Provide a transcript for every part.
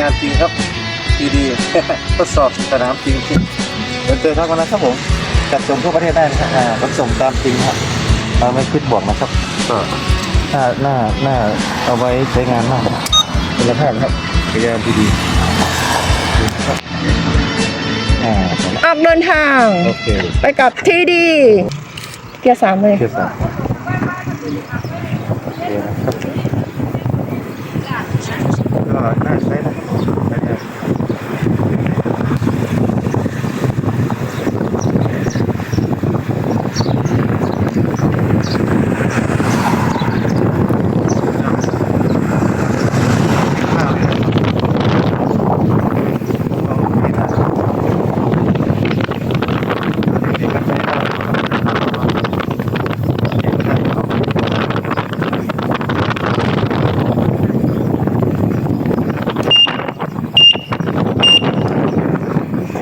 งานจริงครับดีดีทดสอบสนามจริงเดินเจอทักมานะครับผมจัดส่งทั่วประเทศได้นะครับอ่ารับส่งตามจริงครับเราไม่คิดบวกนะครับก็หน้าหน้าหน้าเอาไว้ใช้งานมากคุณภาพครับพยายามดีๆครับอ่าออกเดินทาง โอเคไปกับที่ดีเกียร์สามเลย เทียบสามโอเคนะครับ ก็น่าใช้นะครับ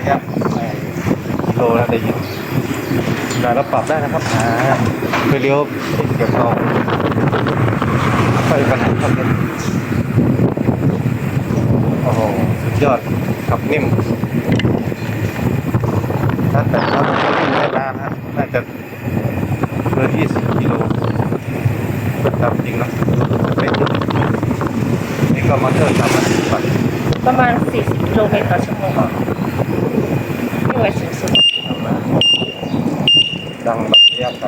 ครับกิโลแล้วได้ยิน ได้แล้วปรับได้นะครับอ่าไปเลี้ยวเก็บเราไปปัญหาครับเนี่ยโอ้โหสุดยอดขับนิ่มถ้าแต่เราจะวิ่งได้นานฮะน่าจะเกิน20กิโลตามจริงนะสเปคนี่ก็มาเตอร์สามพันสิบบาทประมาณ 40กิโลเมตรต่อชั่วโมงนี่ไว้สูงสุด ดังแบบระยะไกล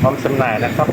พร้อมจำหน่ายนะครับ